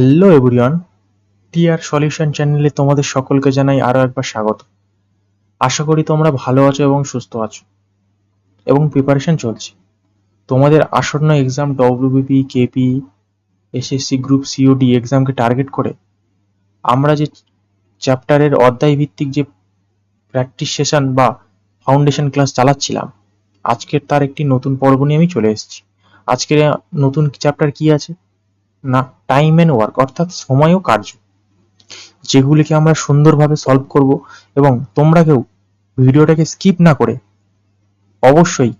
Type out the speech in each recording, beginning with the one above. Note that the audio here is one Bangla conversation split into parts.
হ্যালো এভরিওয়ান টিআর সলিউশন চ্যানেলে তোমাদের সকলকে জানাই আরও একবার স্বাগত। আশা করি তোমরা ভালো আছো এবং সুস্থ আছো। এবং প্রিপারেশন চলছে। তোমাদের আসন্ন exam WBP KP SSC group COD এক্সামকে target করে, আমরা যে চ্যাপ্টারের অধ্যায় ভিত্তিক যে প্র্যাকটিস সেশন বা ফাউন্ডেশন ক্লাস চালাচ্ছিলাম, আজকের তার একটি নতুন পর্ব নিয়ে আমি চলে এসেছি। আজকের নতুন চ্যাপ্টার কি আছে? না টাইম অ্যান্ড ওয়ার্ক অর্থাৎ সময় ও কার্য। যেগুলিকে আমরা সুন্দরভাবে সলভ করব এবং তোমরা কেউ ভিডিওটাকে স্কিপ না করে অবশ্যই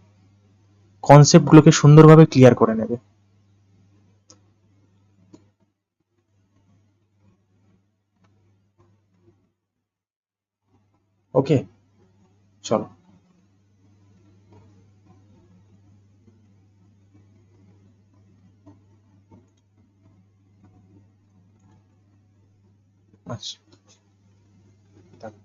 কনসেপ্টগুলোকে সুন্দরভাবে ক্লিয়ার করে নেবে। ওকে চলো। দেখো।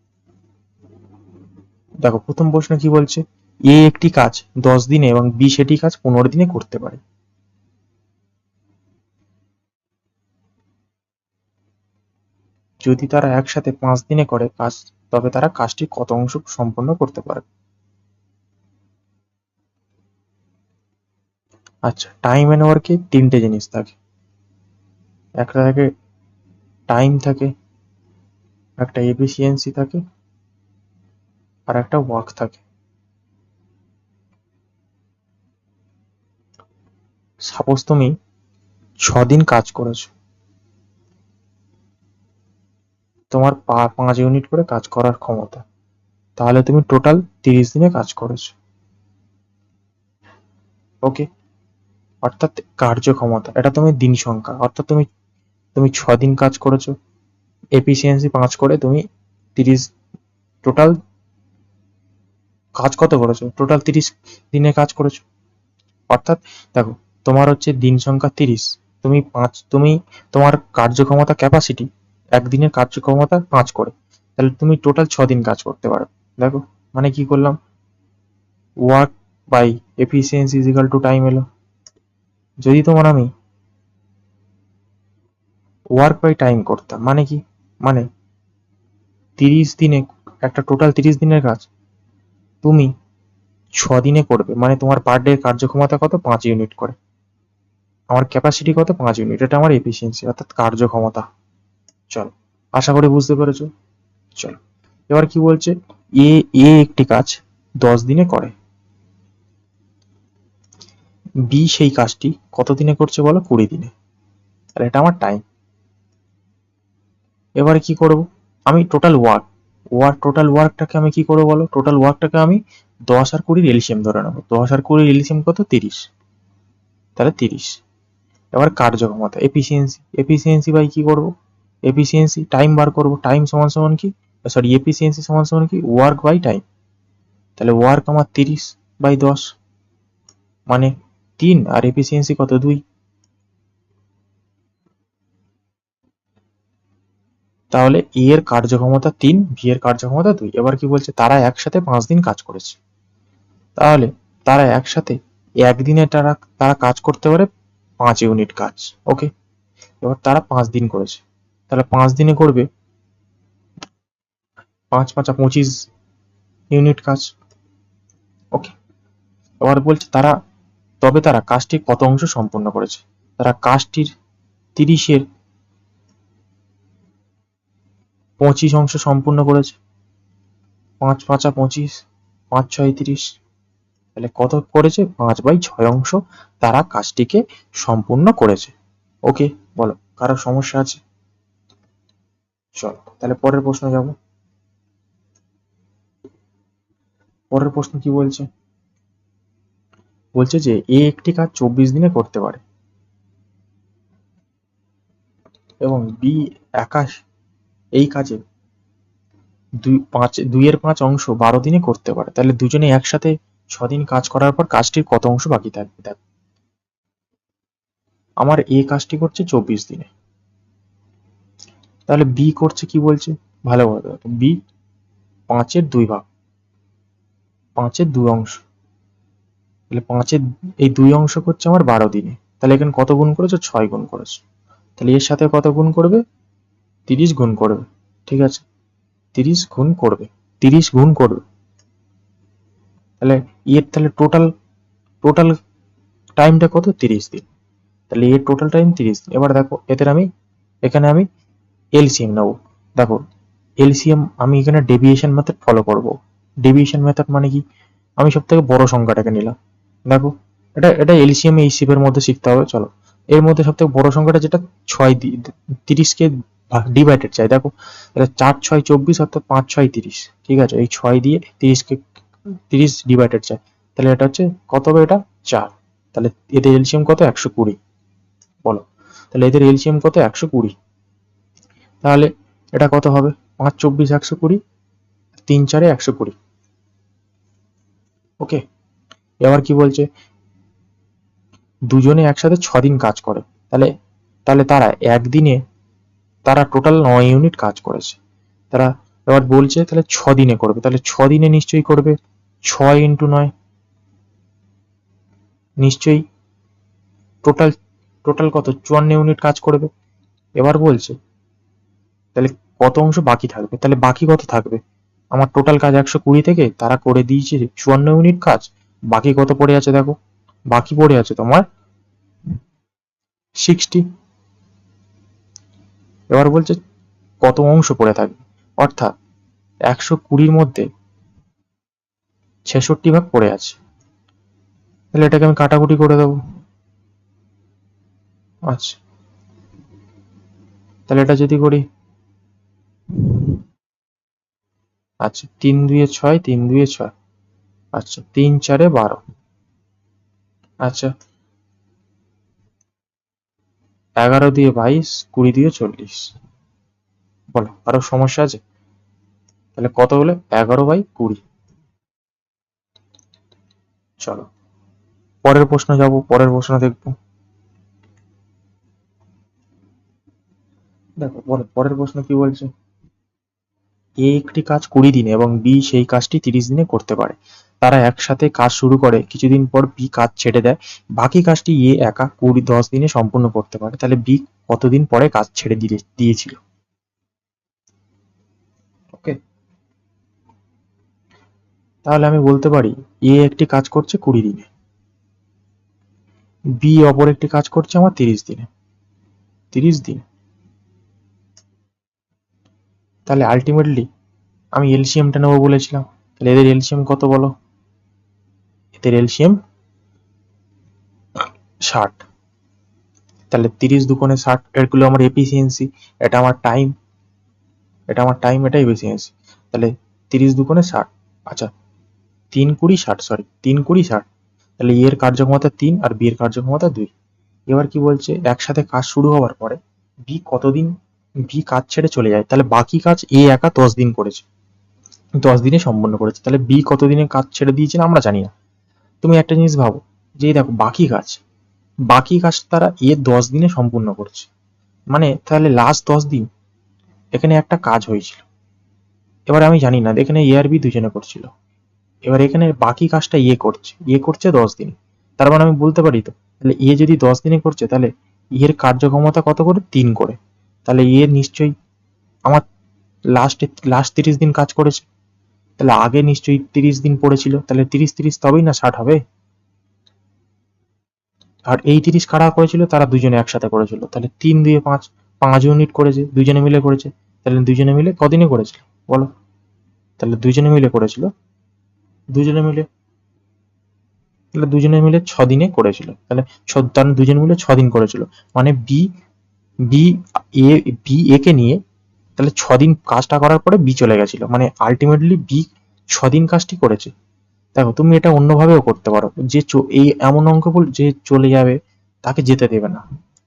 দেখো, প্রথম প্রশ্ন কি বলছে? এ একটি কাজ দশ দিনে এবং বি সেটি কাজ পনেরো দিনে করতে পারে। যদি তারা একসাথে পাঁচ দিনে করে কাজ, তবে তারা কাজটি কত অংশ সম্পন্ন করতে পারে? আচ্ছা টাইম অ্যান্ড ওয়ার্কে তিনটে জিনিস থাকে। একটা থাকে টাইম থাকে একটা এফিসিয়েন্সি থাকে আর একটা ওয়ার্ক থাকে। সাপোজ তুমি ছ দিন কাজ করেছ। তোমার পাঁচ ইউনিট করে কাজ করার ক্ষমতা। তাহলে তুমি টোটাল তিরিশ দিনে কাজ করেছ। ওকে অর্থাৎ কার্যক্ষমতা, এটা তুমি দিন সংখ্যা। অর্থাৎ তুমি তুমি দিন কাজ করেছ। এফিসিয়েন্সি পাঁচ করে তুমি তিরিশ, টোটাল কাজ কত করেছ? টোটাল তিরিশ দিনে কাজ করেছ। অর্থাৎ দেখো, তোমার হচ্ছে দিন সংখ্যা তিরিশ। তুমি পাঁচ, তুমি তোমার কার্যক্ষমতা ক্যাপাসিটি একদিনের কার্যক্ষমতা পাঁচ করে। তাহলে তুমি টোটাল ছ দিন কাজ করতে পারো। দেখো মানে কি করলাম? Work by efficiency is equal to time এলো। যদি তোমার আমি ওয়ার্ক বাই টাইম করতাম মানে কি? মানে তিরিশ দিনে, একটা টোটাল তিরিশ দিনের কাজ, তুমি ছ দিনে করবে। মানে তোমার পার ডে কার্যক্ষমতা কত? পাঁচ ইউনিট করে। আমার ক্যাপাসিটি কত? পাঁচ ইউনিট এটা আমার এফিসিয়েন্সি অর্থাৎ কার্যক্ষমতা। চলো, আশা করি বুঝতে পেরেছ? চলো, এবার কি বলছে? এ এ একটি কাজ দশ দিনে করে। বি সেই কাজটি কত দিনে করছে বলো? কুড়ি দিনে। তাহলে এটা আমার টাইম এবারে কি করব? আমি টোটাল ওয়ার্ক ওয়ার্ক টোটাল ওয়ার্কটাকে আমি কি করব বলো? টোটাল ওয়ার্কটাকে আমি দশ আর কুড়ির এলসিএম ধরে নেব। দশ আর কুড়ির এলসিএম কত? তিরিশ। তাহলে তিরিশ। এবার কার্যক্ষমতা। এফিসিয়েন্সি এফিসিয়েন্সি বাই কি করব? এফিসিয়েন্সি টাইম বার করব। টাইম সমান সমান কি? সরি এফিসিয়েন্সি সমান সমান কি? ওয়ার্ক বাই টাইম তাহলে ওয়ার্ক আমার তিরিশ বাই দশ। মানে তিন আর এফিসিয়েন্সি কত? দুই। তাহলে এ এর কার্যক্ষমতা তিন ভি এর কার্যক্ষমতা দুই। এবার কি বলছে? তারা একসাথে পাঁচ দিন কাজ করেছে। তাহলে তারা একসাথে একদিনে তারা তারা কাজ করতে পারে পাঁচ ইউনিট কাজ। ওকে এবার তারা পাঁচ দিন করেছে। তাহলে পাঁচ দিনে করবে পাঁচ পাঁচা পঁচিশ ইউনিট কাজ। ওকে এবার বলছে তারা, তবে তারা কাজটির কত অংশ সম্পন্ন করেছে? তারা কাজটির তিরিশের পঁচিশ অংশ সম্পূর্ণ করেছে। পাঁচ পাঁচা পঁচিশ, পাঁচ ছয় তিরিশ। তাহলে কত করেছে? পাঁচ বাই ছয় অংশ তারা কাজটিকে সম্পূর্ণ করেছে। ওকে, বলো, কারও সমস্যা আছে? চলো, তাহলে পরের প্রশ্ন যাব। পরের প্রশ্ন কি বলছে? বলছে যে, এ একটি কাজ চব্বিশ দিনে করতে পারে। এবং বি একাশ এই কাজে দুই, পাঁচ, দুইয়ের পাঁচ অংশ বারো দিনে করতে পারে। তাহলে দুজনে একসাথে ছদিন কাজ করার পর কাজটির কত অংশ বাকি থাকবে? দেখ। আমার এ কাজটি করছে চব্বিশ দিনে। তাহলে বি করছে কি বলছে? ভালো বি পাঁচের দুই ভাগ। পাঁচের দুই অংশ। তাহলে পাঁচের, এই দুই অংশ করছে আমার বারো দিনে। তাহলে এখানে কত গুণ করেছ? ছয় গুণ করেছ। তাহলে এর সাথে কত গুণ করবে? তিরিশ গুণ করবে, ঠিক আছে? তিরিশ গুণ করবে, তিরিশ গুণ করবে। তাহলে এর তাহলে টোটাল টোটাল টাইমটা কত? তিরিশ দিন। তাহলে এর টোটাল টাইম তিরিশ দিন। এবার দেখো, এদের আমি, এখানে আমি এলসিএম নেব। দেখো এলসিএম আমি এখানে ডেভিয়েশন মেথড ফলো করব। ডেভিয়েশন মেথড মানে কি? আমি সব থেকে বড় সংখ্যাটাকে নিলাম। দেখো, এটা এটা এলসিএম এই শিপের মধ্যে শিখতে হবে, চলো। এর মধ্যে সব থেকে বড় সংখ্যাটা যেটা, ছয় তিরিশকে ডিভাইডেড চাই। দেখো, এটা চার ছয় চব্বিশ অর্থাৎ পাঁচ ছয় তিরিশ। ঠিক আছে? এই ছয় দিয়ে তিরিশকে তিরিশ ডিভাইডেড চাই। তাহলে এটা হচ্ছে কত হবে এটা? চার। তাহলে এদের এলসিএম কত? একশো কুড়ি। বলো। তাহলে এদের এলসিএম কত? একশো কুড়ি। তাহলে এটা কত হবে? পাঁচ চব্বিশ একশো কুড়ি, তিন চারে একশো কুড়ি। ওকে এবার কি বলছে? দুজনে একসাথে ছ দিন কাজ করে। তাহলে তাহলে তারা একদিনে তারা টোটাল নয় ইউনিট কাজ করেছে। তারা এবার বলছে, তাহলে ছ দিনে করবে। তাহলে ছ দিনে নিশ্চয়ই করবে। ছয় ইন্টু নয়। নিশ্চয়ই টোটাল টোটাল কত? চুয়ান্ন ইউনিট কাজ করবে। এবার বলছে, তাহলে কত অংশ বাকি থাকবে? তাহলে বাকি কত থাকবে? আমার টোটাল কাজ একশো কুড়ি থেকে তারা করে দিয়েছে চুয়ান্ন ইউনিট কাজ। বাকি কত পড়ে আছে দেখো? বাকি পড়ে আছে তোমার সিক্সটি এবার বলছে কত অংশ পড়ে থাকবে? অর্থাৎ একশো কুড়ির মধ্যে ছেষট্টি ভাগ পড়ে আছে। তাহলে এটাকে আমি কাটাকুটি করে দেবো। আচ্ছা। তাহলে এটা যদি করি আচ্ছা তিন দুয়ে ছয়, তিন দুয়ে ছয়। আচ্ছা তিন চারে বারো। আচ্ছা এগারো দিয়ে বাইশ, কুড়ি দিয়ে চল্লিশ। বলো, আরও সমস্যা আছে? তাহলে কত হলে? এগারো বাই কুড়ি। চলো, পরের প্রশ্ন যাব, পরের প্রশ্ন দেখব। দেখো, পরের প্রশ্ন কি বলছে? এ একটি কাজ কুড়ি দিনে এবং বি সেই কাজটি তিরিশ দিনে করতে পারে। তারা একসাথে কাজ শুরু করে, কিছুদিন পর বি কাজ ছেড়ে দেয়। বাকি কাজটি এ একা কুড়ি, দশ দিনে সম্পূর্ণ করতে পারে। তাহলে বি কতদিন পরে কাজ ছেড়ে দিয়ে দিয়েছিল? ওকে। তাহলে আমি বলতে পারি, এ একটি কাজ করছে কুড়ি দিনে। বি অপর একটি কাজ করছে আমার তিরিশ দিনে। তিরিশ দিন। তাহলে আলটিমেটলি আমি এলসিএমটা নেব বলেছিলাম। তাহলে এদের এলসিএম কত বলো? এদের এলসিএম ষাট। তাহলে তিরিশ দুকোণে ষাট এগুলো আমার এফিসিয়েন্সি এটা আমার টাইম এটা আমার টাইম এটা এফিসিয়েন্সি তাহলে তিরিশ দুকোণে ষাট আচ্ছা তিন কুড়ি ষাট সরি তিন কুড়ি ষাট। তাহলে এর কার্যক্ষমতা তিন আর বি এর কার্যক্ষমতা দুই। এবার কি বলছে? একসাথে কাজ শুরু হওয়ার পরে বি কতদিন বি কাজ ছেড়ে চলে যায়, তাহলে বাকি কাজ এ একা দশ দিন করেছে। দশ দিনে সম্পন্ন করেছে, তাহলে বি কতদিনে কাজ ছেড়ে দিয়েছেন আমরা জানি না। তুমি একটা জিনিস ভাবো, যে দেখো, বাকি কাজ বাকি কাজ তারা এ দশ দিনে সম্পূর্ণ করছে। মানে তাহলে লাস্ট দশ দিন এখানে একটা কাজ হয়েছিল। এবার আমি জানি না, এখানে এ আর বি দুজনে করছিল। এবার এখানে বাকি কাজটা ইয়ে করছে ইয়ে করছে দশ দিন। তার মানে আমি বলতে পারি তো, তাহলে এ যদি দশ দিনে করছে, তাহলে এর কার্যক্ষমতা কত করে? তিন করে। তাহলে এ নিশ্চয়ই আমার লাস্টে লাস্ট তিরিশ দিন কাজ করেছে। তাহলে আগে নিশ্চয়ই তিরিশ দিন পড়েছিল। তাহলে তিরিশ তিরিশ তবেই না ষাট হবে? আর এই তিরিশ কারা করেছিল? তারা দুজনে একসাথে করেছিল। তাহলে তিন দিয়ে পাঁচ পাঁচ ইউনিট করেছে, দুজনে মিলে করেছে। তাহলে দুজনে মিলে কদিনে করেছিল? বলো। তাহলে দুজনে মিলে করেছিল? দুজনে মিলে? তাহলে দুজনে মিলে ছ দিনে করেছিল। তাহলে ছ দুজনে মিলে ছ দিন করেছিল। মানে B B A B A কে নিয়ে তাহলে ছ দিন কাজটা করার পরে বি চলে গেছিল। মানে আলটিমেটলি বি ছ দিন কাজটি করেছে। দেখো, তুমি এটা অন্যভাবেও করতে পারো। যে এই এমন অঙ্ক বল, যে চলে যাবে তাকে যেতে দেবে না।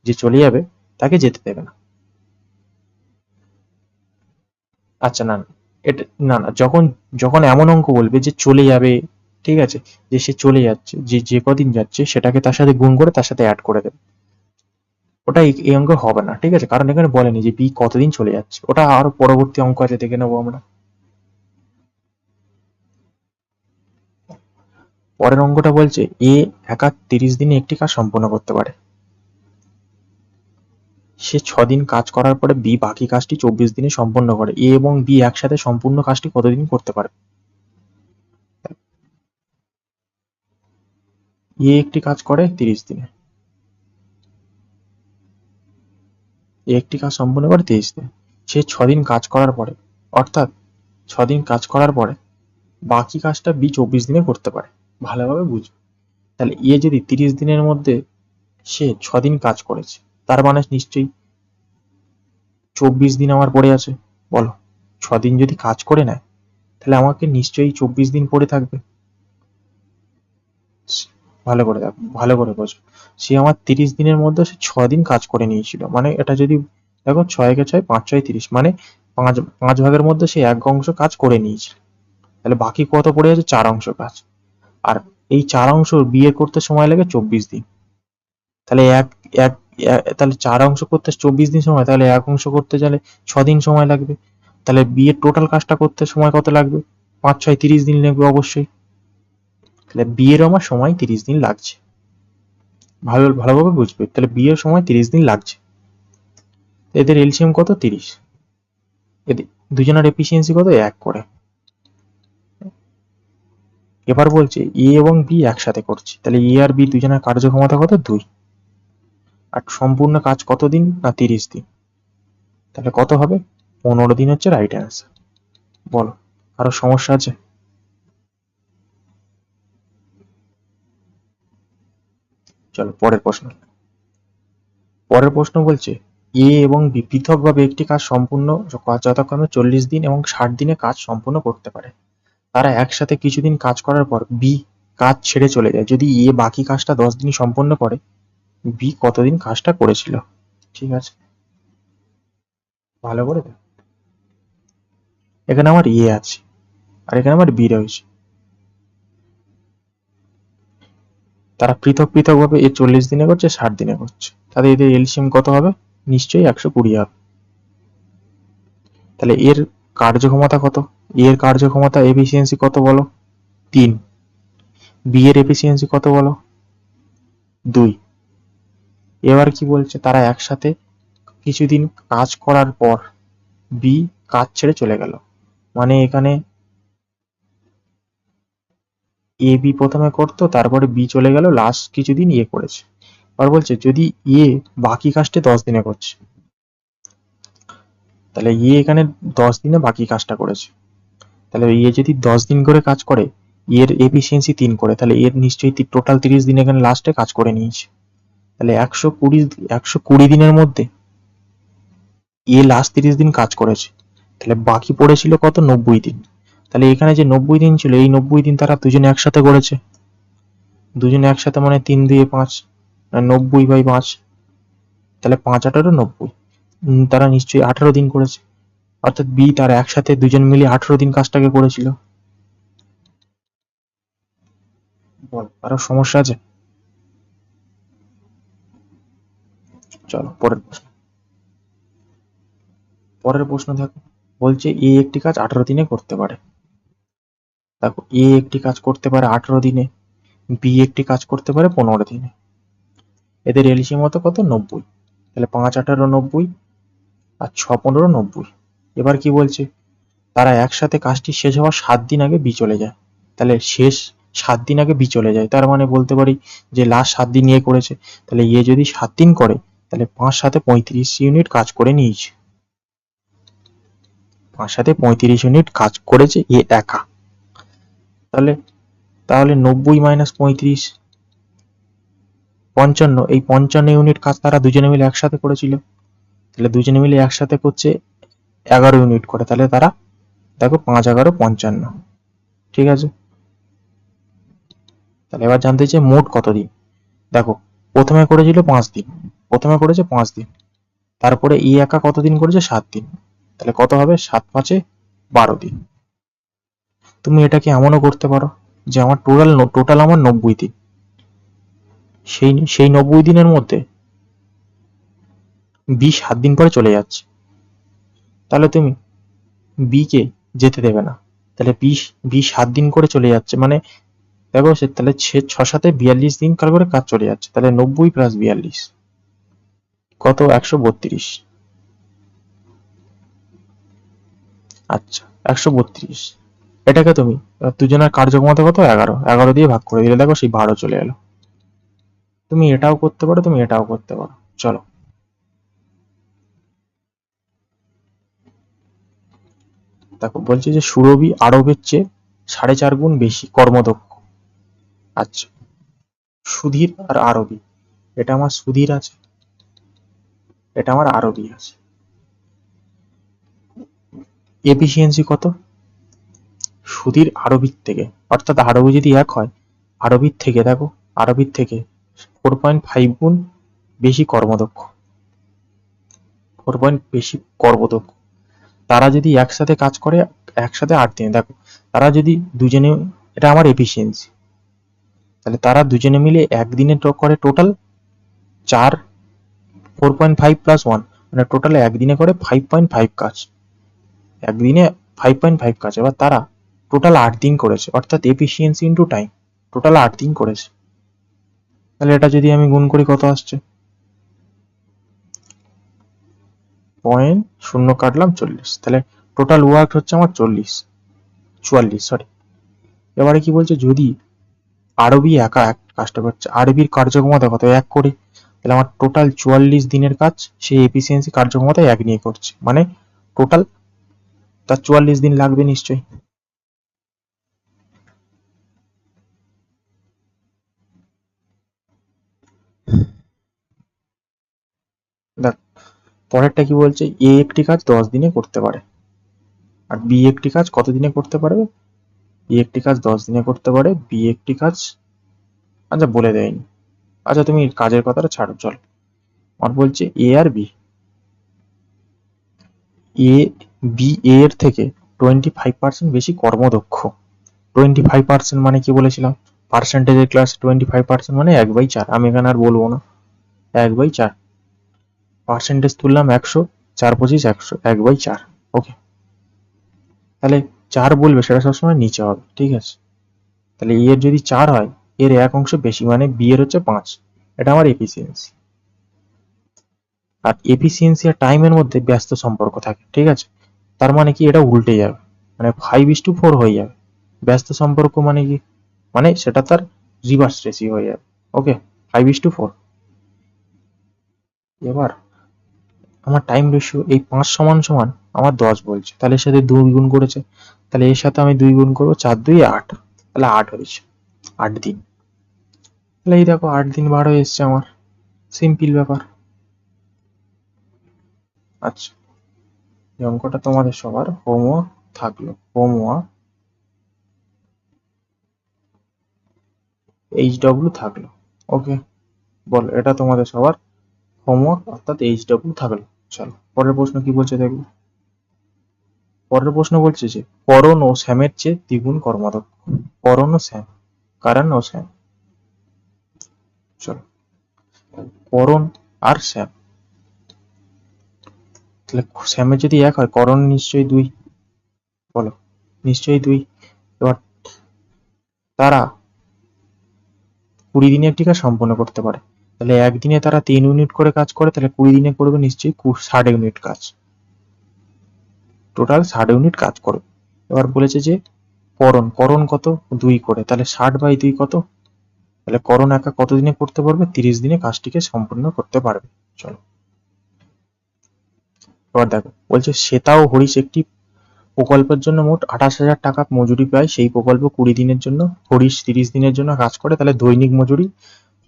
যে চলে যাবে তাকে যেতে দেবে না। আচ্ছা না এটা, না না, যখন যখন এমন অঙ্ক বলবে যে চলে যাবে, ঠিক আছে, যে সে চলে যাচ্ছে, যে যে কদিন যাচ্ছে, সেটাকে তার সাথে গুণ করে তার সাথে অ্যাড করে দেবে। ওটা এই অঙ্ক হবে না, ঠিক আছে? কারণ এখানে বলেনি যে বি কতদিন চলে যাচ্ছে। ওটা আরও পরবর্তী অঙ্ক আছে, দেখে নেব আমরা। পরের অঙ্কটা বলছে এ একা তিরিশ দিনে একটি কাজ সম্পন্ন করতে পারে। সে ছ দিন কাজ করার পরে বি বাকি কাজটি চব্বিশ দিনে সম্পন্ন করে। এ এবং বি একসাথে সম্পূর্ণ কাজটি কতদিন করতে পারে? এ একটি কাজ করে তিরিশ দিনে। একটি কাজ সম্পূর্ণ করে তিরিশ দিনে। সে ছদিন কাজ করার পরে, অর্থাৎ ছদিন কাজ করার পরে বাকি কাজটা বি চব্বিশ দিনে করতে পারে, ভালোভাবে বুঝবে। তাহলে এ যদি তিরিশ দিনের মধ্যে সে ছদিন কাজ করেছে, তার মানে নিশ্চয়ই চব্বিশ দিন আমার পড়ে আছে। বলো, ছদিন যদি কাজ করে নেয়, তাহলে আমাকে নিশ্চয়ই চব্বিশ দিন পড়ে থাকবে। ভালো করে দেখো, ভালো করে বোঝো। সে আমার তিরিশ দিনের মধ্যে সে ছ দিন কাজ করে নিয়েছিল। মানে এটা যদি দেখো ছয়কে ছয়, পাঁচ ছয়, তিরিশ মানে পাঁচ পাঁচ ভাগের মধ্যে সে এক অংশ কাজ করে নিয়েছিল। তাহলে বাকি কত পড়ে আছে? চার অংশ কাজ। আর এই চার অংশ বিয়ে করতে সময় লাগে চব্বিশ দিন। তাহলে এক এক তাহলে চার অংশ করতে চব্বিশ দিন সময়, তাহলে এক অংশ করতে গেলে ছ দিন সময় লাগবে। তাহলে বিয়ের টোটাল কাজটা করতে সময় কত লাগবে? পাঁচ, ছয়, তিরিশ দিন লাগবে অবশ্যই। তাহলে বিয়ের আমার সময় তিরিশ দিন লাগছে। ভালো, ভালোভাবে বুঝবে। তাহলে বিয়ের সময় তিরিশ দিন লাগছে। এদের এলসিএম কত? তিরিশ। এদের দুজনের এফিসিয়েন্সি কত? এক করে। এবার বলছে, এ এবং বি একসাথে করছে। তাহলে এ আর বি দুজনের কার্যক্ষমতা কত? দুই। আর সম্পূর্ণ কাজ কত দিন না তিরিশ দিন? তাহলে কত হবে? পনেরো দিন হচ্ছে রাইট অ্যান্সার বলো আরও সমস্যা আছে? চলো, পরের প্রশ্ন। পরের প্রশ্ন বলছে, এ এবং বি পৃথকভাবে একটি কাজ সম্পূর্ণ যথাক্রমে চল্লিশ দিন এবং ষাট দিনে কাজ সম্পূর্ণ করতে পারে। তারা একসাথে কিছুদিন কাজ করার পর বি কাজ ছেড়ে চলে যায়। যদি এ বাকি কাজটা দশ দিন সম্পন্ন করে, বি কতদিন কাজটা করেছিল? ঠিক আছে? ভালো করে এখানে আমার এ আছে, আর এখানে আমার বি রয়েছে। তারা পৃথক পৃথক ভাবে এ চল্লিশ দিনে করছে, ষাট দিনে করছে। তাহলে এদের এলসিএম কত হবে? নিশ্চয়ই একশো কুড়ি হবে। তাহলে এর কার্যক্ষমতা কত? এর কার্যক্ষমতা এফিসিয়েন্সি কত বলো? তিন। বি এর এফিসিয়েন্সি কত বলো? দুই। এবার কি বলছে? তারা একসাথে কিছুদিন কাজ করার পর বি কাজ ছেড়ে চলে গেল। মানে এখানে এ বি প্রথমে করতো, তারপরে বি চলে গেল লাস্ট কিছুদিন ইয়ে করেছে। আর বলছে, যদি এ বাকি কাজটা দশ দিনে করছে, তাহলে এ এখানে দশ দিনে বাকি কাজটা করেছে। তাহলে এ যদি দশ দিন করে কাজ করে, এর এফিসিয়েন্সি তিন করে, তাহলে এর নিশ্চয়ই টোটাল তিরিশ দিন এখানে লাস্টে কাজ করে নিয়েছে। তাহলে একশো কুড়ি একশো কুড়ি দিনের মধ্যে এ লাস্ট তিরিশ দিন কাজ করেছে। তাহলে বাকি পড়েছিল কত? নব্বই দিন। তাহলে এখানে যে নব্বই দিন ছিল, এই নব্বই দিন তারা দুজনে একসাথে করেছে দুজনে একসাথে মানে তিন দিয়ে পাঁচ নব্বই বাই পাঁচ। তাহলে পাঁচ আঠারো, নব্বই। তারা নিশ্চয়ই আঠারো দিন করেছে। অর্থাৎ বি তারা একসাথে দুজন মিলে আঠারো দিন কাজটাকে করেছিল। বল, আরও সমস্যা আছে? চলো, পরের প্রশ্ন। পরের প্রশ্ন দেখো। বলছে এ একটি কাজ আঠারো দিনে করতে পারে। দেখো, এ একটি কাজ করতে পারে আঠারো দিনে, বি একটি কাজ করতে পারে পনেরো দিনে। এদের এলসিএম মতো কত? নব্বই। তাহলে পাঁচ, আঠারো, নব্বই আর ছ, পনেরো, নব্বই। এবার কি বলছে? তারা একসাথে কাজটি শেষ হওয়ার সাত দিন আগে বি চলে যায়। তাহলে শেষ সাত দিন আগে বি চলে যায়। তার মানে বলতে পারি যে লাস্ট সাত দিন ইয়ে করেছে। তাহলে ইয়ে যদি সাত দিন করে, তাহলে পাঁচ সাথে পঁয়ত্রিশ ইউনিট কাজ করে নিয়েছে। পাঁচ সাথে পঁয়ত্রিশ ইউনিট কাজ করেছে এ একা। তাহলে তাহলে নব্বই মাইনাস পঁয়ত্রিশ, পঞ্চান্ন, এই পঞ্চান্ন ইউনিট কাজ তারা দুজনে মিলে একসাথে করেছিল। তাহলে দুজনে মিলে একসাথে করছে এগারো ইউনিট করে, তাহলে তারা দেখো পাঁচ এগারো পঞ্চান্ন। ঠিক আছে? তাহলে এবার জানতে চাই মোট কত দিন? দেখো, প্রথমে করেছিল পাঁচ দিন, প্রথমে করেছে পাঁচ দিন, তারপরে ই একা কতদিন করেছে? সাত দিন। তাহলে কত হবে? সাত পাঁচে বারো দিন। তুমি এটাকে এমনও করতে পারো যে আমার টোটাল টোটাল আমার নব্বই দিন। সেই সেই নব্বই দিনের মধ্যে বি সাত দিন পরে চলে যাচ্ছে। তাহলে তুমি বি কে যেতে দেবে না। তাহলে বি বি সাত দিন করে চলে যাচ্ছে। মানে দেখো সে, তাহলে সে ছ সাথে বিয়াল্লিশ দিন কাল করে কাজ চলে যাচ্ছে। তাহলে নব্বই প্লাস বিয়াল্লিশ। কত? একশো বত্রিশ। আচ্ছা একশো বত্রিশ। এটাকে তুমি দুজনের কার্যক্ষমতা কত? এগারো। এগারো দিয়ে ভাগ করে দিলে দেখো সেই বারো চলে এলো। তুমি এটাও করতে পারো, তুমি এটাও করতে পারো। চলো। দেখো, বলছে যে সুরভি আরবের চেয়ে সাড়ে চার গুণ বেশি কর্মদক্ষ। আচ্ছা। সুধীর আর আরবি। এটা আমার সুধীর আছে। এটা আমার আরবি আছে। এফিসিয়েন্সি কত? সুধীর আরবির থেকে, অর্থাৎ আরবি যদি এক হয়, আরবির থেকে দেখো, আরবির থেকে ফোর পয়েন্ট ফাইভ গুণ বেশি কর্মদক্ষ ফোর পয়েন্ট বেশি কর্মদক্ষ। তারা যদি একসাথে কাজ করে, একসাথে আট দিনে, দেখো, তারা যদি দুজনে, এটা আমার এফিসিয়েন্সি তাহলে তারা দুজনে মিলে একদিনে করে টোটাল চার four point five plus one মানে টোটাল একদিনে করে ফাইভ পয়েন্ট ফাইভ কাজ, একদিনে ফাইভ পয়েন্ট ফাইভ কাজ, এবার তারা টোটাল আট দিন করেছে। অর্থাৎ এফিসিয়েন্সি ইন্টু টাইম টোটাল আট দিন করেছে। তাহলে এটা যদি আমি গুণ করি, কত আসছে? পয়েন্ট শূন্য কাটলাম চল্লিশ। তাহলে টোটাল ওয়ার্ক হচ্ছে আমার চল্লিশ। চুয়াল্লিশ সরি এবারে কি বলছে? যদি আরবি একা এক কাজটা করছে আরবির কার্যক্ষমতা কত এক করে। তাহলে আমার টোটাল চুয়াল্লিশ দিনের কাজ, সেই এফিসিয়েন্সি কার্যক্ষমতা এক নিয়ে করছে। মানে টোটাল তার চুয়াল্লিশ দিন লাগবে নিশ্চয়ই দেখ পরেরটা কি বলছে? এ একটি কাজ দশ দিনে করতে পারে। আর বি একটি কাজ কত দিনে করতে পারবে? এ একটি কাজ দশ দিনে করতে পারে, বি একটি কাজ আচ্ছা বলে দেয়নি আচ্ছা তুমি কাজের কথাটা ছাড়ো, চল। আমার বলছে এ আর বি। এ, বি এর থেকে টোয়েন্টি ফাইভ পার্সেন্ট বেশি কর্মদক্ষ। টোয়েন্টি ফাইভ পার্সেন্ট মানে কি বলেছিলাম? পার্সেন্টেজের ক্লাস টোয়েন্টি ফাইভ পার্সেন্ট মানে এক বাই চার। আমি এখানে আর বলব না। এক বাই চার। পার্সেন্টেজ তুললাম একশো, চার পঁচিশ একশো, এক বাই চার ওকে তাহলে চার বলবে, সেটা সবসময় নিচে হবে, ঠিক আছে? তাহলে এর যদি চার হয়, এর এক অংশ বেশি মানে বি এর হচ্ছে পাঁচ, এটা আমার এফিসিয়েন্সি আর এফিসিয়েন্সি আর টাইমের মধ্যে ব্যস্ত সম্পর্ক থাকে, ঠিক আছে? তার মানে কি, এটা উল্টে যাবে মানে ফাইভ ইস টু ফোর হয়ে যাবে। ব্যস্ত সম্পর্ক মানে কি? মানে সেটা তার রিভার্স রেসি হয়ে যাবে okay five is to four এবার আমার টাইম রেশিও এই পাঁচ সমান সমান আমার দশ বলছে। তাহলে এর সাথে দুই গুণ করেছে। তাহলে এর সাথে আমি দুই গুণ করব, চার দুই আট। তাহলে আট হয়েছে। আট দিন। তাহলে এই দেখো, আট দিন বার হয়ে এসছে আমার। সিম্পল ব্যাপার। আচ্ছা। এই অঙ্কটা তোমাদের সবার হোমওয়ার্ক থাকল। হোমওয়ার্ক এইচ ডব্লিউ থাকল। ওকে বলো, এটা তোমাদের সবার হোমওয়ার্ক অর্থাৎ এইচ ডব্লিউ থাকল। চলো, পরের প্রশ্ন কি বলছে দেখো পরের প্রশ্ন বলছে যে করণ ও শ্যামের চেয়ে দ্বিগুণ কর্মদক্ষ। করণ ও শ্যাম, কারণ ও শ্যাম। চলো করণ আর শ্যাম। তাহলে শ্যামের যদি এক হয়, করণ নিশ্চয়ই দুই। বলো, নিশ্চয়ই দুই। এবার তারা কুড়ি দিনে একটি কাজ সম্পন্ন করতে পারে। তাহলে একদিনে তারা তিন ইউনিট করে কাজ করে, তাহলে কুড়ি দিনে করবে নিশ্চয়ই ষাট ইউনিট কাজ। টোটাল ষাট ইউনিট কাজ করবে এবার বলেছে যে করণ করণ কত? দুই করে। তাহলে ষাট বাই দুই কত? তাহলে করণ একা কত দিনে করতে পারবে? তিরিশ দিনে কাজটিকে সম্পূর্ণ করতে পারবে। চলো। এবার দেখো, বলছে শ্বেতা ও হরিশ একটি প্রকল্পের জন্য মোট আঠাশ হাজার টাকা মজুরি পায়। সেই প্রকল্প কুড়ি দিনের জন্য, হরিশ তিরিশ দিনের জন্য কাজ করে। তাহলে দৈনিক মজুরি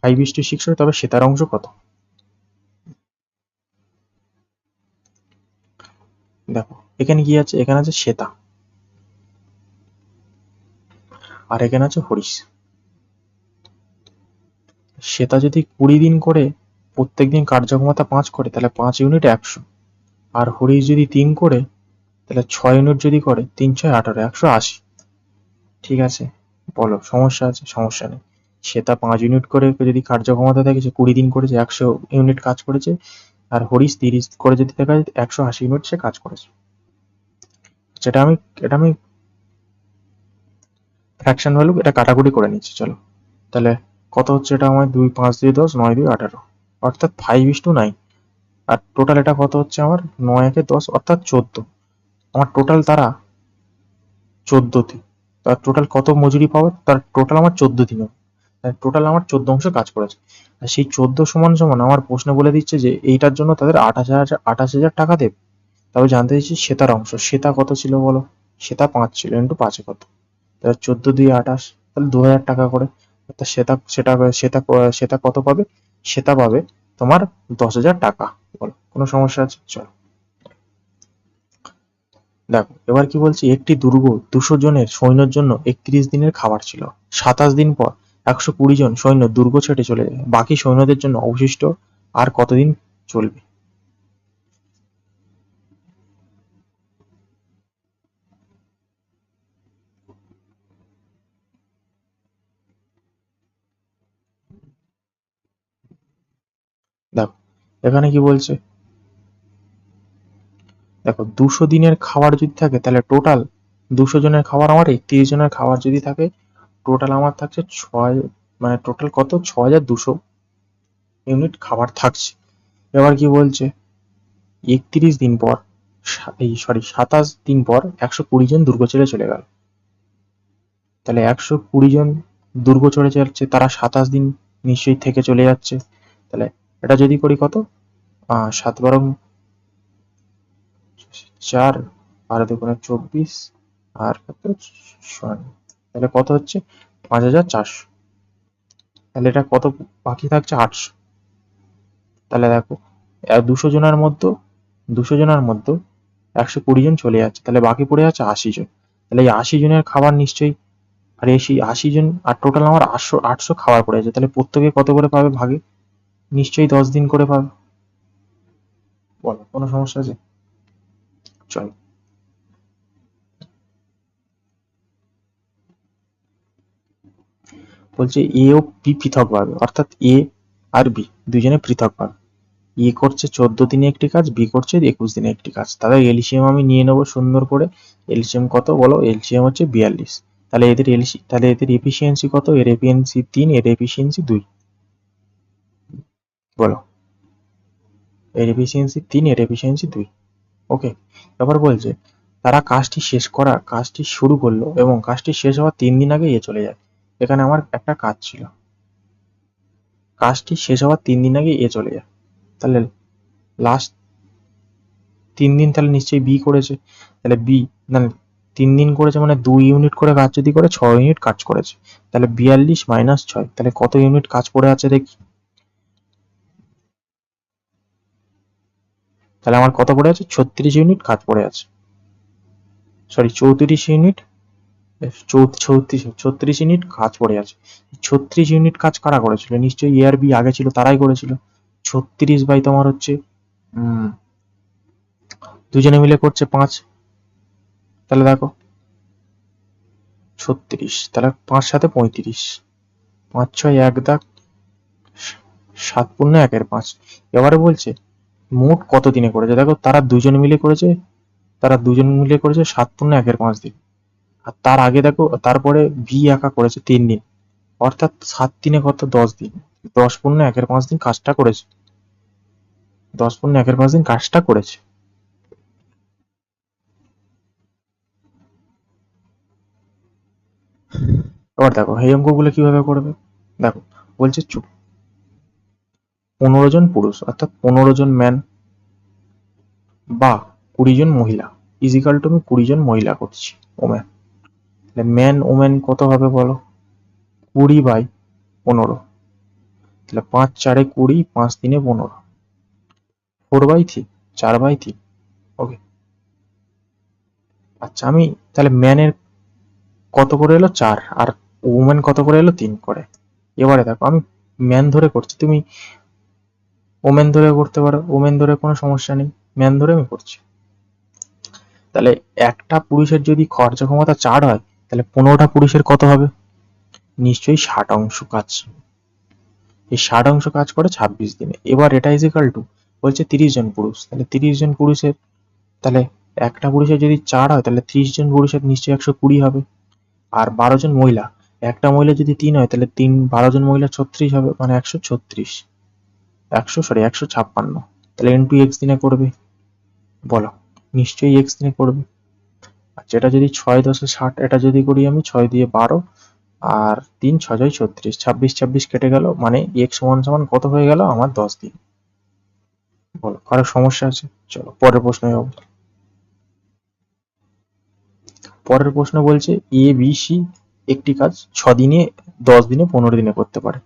ফাইভ ইস টু হয় তবে শ্বেতার অংশ কত? দেখো, এখানে কি আছে? এখানে আছে শ্বেতা আর এখানে আছে হরিশ। শ্বেতা যদি কুড়ি দিন করে প্রত্যেকদিন কার্যক্ষমতা পাঁচ করে, তাহলে পাঁচ ইউনিট একশো। আর হরিশ যদি তিন করে, তাহলে ছয় ইউনিট যদি করে, তিন, ছয়, আঠারো, একশো আশি। ঠিক আছে? বলো, সমস্যা আছে? সমস্যা নেই। শ্বেতা পাঁচ ইউনিট করে যদি কার্যক্ষমতা থাকে, সে কুড়ি দিন করেছে, একশো ইউনিট কাজ করেছে। আর হরিশ তিরিশ করে যদি দেখা যায়, একশো আশি ইউনিট সে কাজ করেছে। সেটা আমি, এটা আমি ফ্র্যাকশন ভ্যালু এটা কাটাকুটি করে নিচ্ছি, চলো। তাহলে কত হচ্ছে এটা আমার দুই, পাঁচ, দুই, দশ, নয়, দুই, আঠারো। অর্থাৎ ফাইভ ইস টু নাইন আর টোটাল এটা কত হচ্ছে আমার? নয়, একে দশ, অর্থাৎ চোদ্দ। আমার টোটাল তারা চোদ্দতে। তার টোটাল কত মজুরি পাবে? তার টোটাল আমার চোদ্দ দিন হবে টোটাল আমার চোদ্দ অংশ কাজ করেছে। সেই চোদ্দ সমান সমান আমার প্রশ্নে বলে দিচ্ছে যে, এইটার জন্য তাদের আঠাশ হাজার আঠাশ হাজার টাকা দেবে। তবে জানতে চাইছি শ্বেতার অংশ। শ্বেতা কত ছিল বলো? শ্বেতা পাঁচ ছিল, ইন্টু পাঁচে কত? তাহলে চোদ্দ দুই আঠাশ, তাহলে দু হাজার টাকা করে। অর্থাৎ সেটা, শ্বেতা শ্বেতা কত পাবে? শ্বেতা পাবে তোমার দশ হাজার টাকা। বলো, কোনো সমস্যা আছে? চলো। দেখো, এবার কি বলছি? একটি দুর্গ দুশো জনের সৈন্যের জন্য একত্রিশ দিনের খাবার ছিল। সাতাশ দিন পর একশো কুড়ি জন সৈন্য দুর্গ ছেড়ে চলে যায় বাকি সৈন্যদের জন্য অবশিষ্ট আর কতদিন চলবে? দেখো, এখানে কি বলছে? দেখো, দুশো দিনের খাবার যদি থাকে, তাহলে টোটাল দুশো জনের খাবার আমার একত্রিশ জনের খাবার যদি থাকে টোটাল আমার থাকছে ছয় মানে টোটাল কত? ছ হাজার দুশো ইউনিট খাবার থাকছে। এবার কি বলছে? একত্রিশ দিন পর এই সরি সাতাশ দিন পর একশো কুড়ি জন দুর্গ ছেড়ে চলে গেল। তাহলে একশো কুড়ি জন দুর্গ চড়ে যাচ্ছে, তারা সাতাশ দিন নিশ্চয়ই থেকে চলে যাচ্ছে। তাহলে এটা যদি করি কত? সাত বারো চার, বারো দুগুণে চব্বিশ, আর কত? ছয় তাহলে কত হচ্ছে? পাঁচ হাজার চারশো। তাহলে এটা কত বাকি থাকছে? আটশো। তাহলে দেখো দুশো জনের মধ্যে, দুশো জনের মধ্যে একশো কুড়ি জন চলে যাচ্ছে। তাহলে বাকি পড়ে যাচ্ছে আশি জন। তাহলে এই আশি জনের খাবার নিশ্চয়ই, আর এই আশি জন, আর টোটাল আমার আটশো আটশো খাবার পড়ে যাচ্ছে। তাহলে প্রত্যেকে কত করে পাবে ভাগে? নিশ্চয়ই দশ দিন করে পাবে। বলো, কোনো সমস্যা আছে? চল। বলছে এ ও বি পৃথকভাবে, অর্থাৎ এ আর বি, দুজনে পৃথকভাবে। এ করছে চোদ্দ দিনে একটি কাজ, বি করছে একুশ দিনে একটি কাজ। তাদের এলসিএম আমি নিয়ে নেব সুন্দর করে। এলসিএম কত বলো? এলসিএম হচ্ছে বিয়াল্লিশ। তাহলে এদের এলসি, তাহলে এদের এফিসিয়েন্সি কত? এর এফিসিয়েন্সি তিন, এর এফিসিয়েন্সি দুই। বলো। এর এফিসিয়েন্সি তিন, এর এফিসিয়েন্সি দুই। ওকে, এবার বলছে, তারা কাজটি শেষ করা কাজটি শুরু করল এবং কাজটি শেষ হওয়ার তিন দিন আগে এ চলে যায় এখানে আমার একটা কাজ ছিল। কাজটি শেষ হওয়ার তিন দিন আগে এ চলে যায়। তাহলে লাস্ট তিন দিন তাহলে নিশ্চয়ই বি করেছে। তাহলে বি না তিন দিন করেছে মানে দুই ইউনিট করে কাজ যদি করে ছয় ইউনিট কাজ করেছে। তাহলে বিয়াল্লিশ মাইনাস ছয়, তাহলে কত ইউনিট কাজ পড়ে আছে দেখি। তাহলে আমার কত পড়ে আছে? ছত্রিশ ইউনিট কাজ পড়ে আছে। সরি চৌত্রিশ ইউনিট চৌত্রিশ, ছত্রিশ ইউনিট কাজ পড়ে আছে। ছত্রিশ ইউনিট কাজ কারা করেছিল? নিশ্চয়ই এআর বি আগে ছিল, তারাই করেছিল। ছত্রিশ বাই তোমার হচ্ছে দুজনে মিলে করছে পাঁচ। তাহলে দেখো, ছত্রিশ, তাহলে পাঁচ সাথে পঁয়ত্রিশ। পাঁচ ছয় এক দাগ, সাত পূর্ণ একের পাঁচ। এবারে বলছে, মোট কত দিনে করেছে? দেখো, তারা দুজন মিলে করেছে, তারা দুজন মিলে করেছে সাত পূর্ণ একের পাঁচ দিন। আর তার আগে দেখো, তারপরে ভি একা করেছে তিন দিন। অর্থাৎ সাত দিনে কত? দশ দিন। দশ পূর্ণ একের পাঁচ দিন কাজটা করেছে। দশ পূর্ণ একের পাঁচ দিন কাজটা করেছে। এবার দেখো, এই অঙ্কগুলো কীভাবে করবে? দেখো, বলছে চুপ। পনেরো জন পুরুষ, অর্থাৎ পনেরো জন ম্যান বা কুড়ি জন মহিলা। ইজিক্যাল টু আমি কুড়ি জন মহিলা করছি ওম্যান ম্যান ওম্যান কত হবে বলো? কুড়ি বাই পনেরো। তাহলে পাঁচ চারে কুড়ি, পাঁচ তিনে পনেরো। ফোর বাই থ্রি, চার বাই থ্রি। ওকে। আচ্ছা আমি তাহলে ম্যানের কত করে এলো? চার। আর ওমেন কত করে এলো? তিন করে। এবারে দেখো, আমি ম্যান ধরে করছি। তুমি ওমেন ধরে করতে পারো। ওমেন ধরে কোনো সমস্যা নেই। ম্যান ধরে আমি করছি। তাহলে একটা পুরুষের যদি খরচা ক্ষমতা চার হয় তাহলে পনেরোটা পুরুষের কত হবে? নিশ্চয়ই ষাট অংশ কাজ। এই ষাট অংশ কাজ করে ছাব্বিশ দিনে। এবার এটা ইজিক্যাল টু বলছে তিরিশ জন পুরুষ। তাহলে তিরিশ জন পুরুষের, তাহলে একটা পুরুষের যদি চার হয়, তাহলে ত্রিশ জন পুরুষের নিশ্চয়ই একশো কুড়ি হবে। আর বারো জন মহিলা, একটা মহিলা যদি তিন হয়, তাহলে তিন, বারো জন মহিলা ছত্রিশ হবে মানে একশো ছত্রিশ। একশো সরি একশো ছাপ্পান্ন। তাহলে ইন্টু এক্স দিনে করবে। বলো, নিশ্চয়ই এক্স দিনে করবে। এটা যদি ছয় দশে ষাট, এটা যদি করি আমি ছয় দিয়ে বারো, আর তিন ছ ছয় ছত্রিশ, ছাব্বিশ ছাব্বিশ কেটে গেল মানে এক সমান সমান কত হয়ে গেল? আমার দশ দিন। বলো, কারও সমস্যা আছে? চলো, পরের প্রশ্ন পরের প্রশ্ন বলছে এ বি সি একটি কাজ ছ দিনে, দশ দিনে, পনেরো দিনে করতে পারে।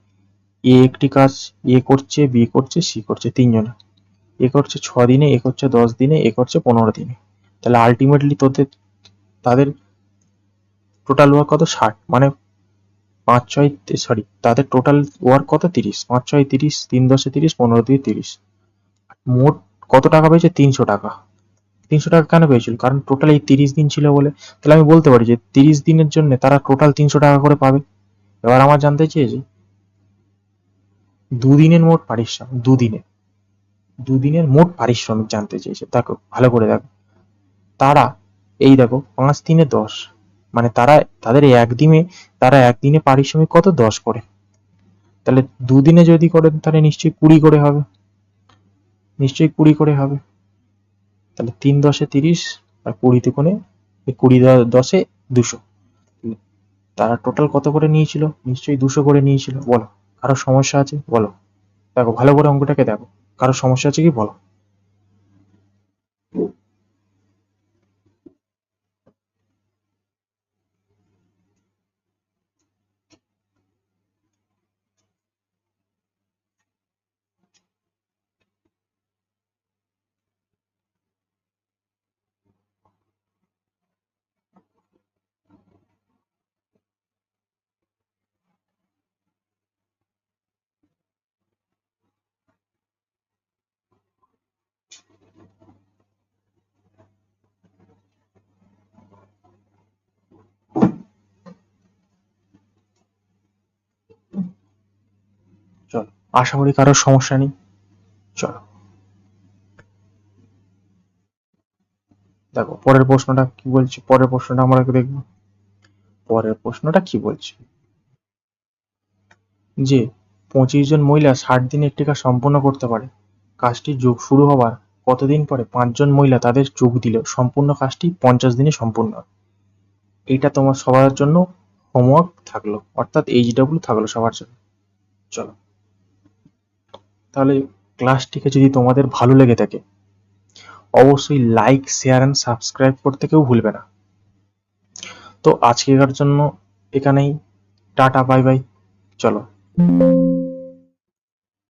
এ একটি কাজ এ করছে বি করছে সি করছে, তিনজনে। এ করছে ছ দিনে, এ করছে দশ দিনে, এ করছে পনেরো দিনে। তাহলে আলটিমেটলি তোদের তাদের টোটাল ওয়ার্ক কত? ষাট মানে পাঁচ ছয় সরি তাদের টোটাল ওয়ার্ক কত? তিরিশ, পাঁচ ছয় তিরিশ, তিন দশে তিরিশ, পনেরো দিয়ে তিরিশ। মোট কত টাকা পেয়েছে? তিনশো টাকা। তিনশো টাকা কেন পেয়েছিল? কারণ টোটাল এই তিরিশ দিন ছিল বলে। তাহলে আমি বলতে পারি যে তিরিশ দিনের জন্য তারা টোটাল তিনশো টাকা করে পাবে। এবার আমার জানতে চেয়েছে দুদিনের মোট পারিশ্রমিক দুদিনে দুদিনের মোট পারিশ্রমিক জানতে চেয়েছে। দেখো, ভালো করে দেখো। তারা এই দেখো, পাঁচ দিনে দশ। মানে তারা, তাদের একদিনে, তারা একদিনে পারিশ্রমিক কত? দশ করে। তাহলে দুদিনে যদি করে, তাহলে নিশ্চয়ই কুড়ি করে হবে। নিশ্চয়ই কুড়ি করে হবে। তাহলে তিন দশে তিরিশ আর কুড়ি কোণে কুড়ি দশে দুশো। তারা টোটাল কত করে নিয়েছিল? নিশ্চয়ই দুশো করে নিয়েছিল। বলো, কারও সমস্যা আছে? বলো। দেখো, ভালো করে অঙ্কটাকে দেখো। কারও সমস্যা আছে কি? বলো চলো আশা করি কারোর সমস্যা নেই। চলো। দেখো, পরের প্রশ্নটা কি বলছে? পরের প্রশ্নটা আমরা দেখব। পরের প্রশ্নটা কি বলছে? যে, পঁচিশ জন মহিলা ষাট দিনের কাজ সম্পূর্ণ করতে পারে। কাজটি যোগ শুরু হবার কতদিন পরে পাঁচজন মহিলা তাদের যোগ দিল? সম্পূর্ণ কাজটি পঞ্চাশ দিনে সম্পূর্ণ। এটা তোমার সবার জন্য হোমওয়ার্ক থাকল, অর্থাৎ এইচ ডাব্লিউ থাকল সবার জন্য। চলো। তাহলে ক্লাসটিকে যদি তোমাদের ভালো লেগে থাকে, অবশ্যই লাইক শেয়ার অ্যান্ড সাবস্ক্রাইব করতে কেউ ভুলবে না। তো আজকেকার জন্য এখানেই, টাটা বাই বাই চলো।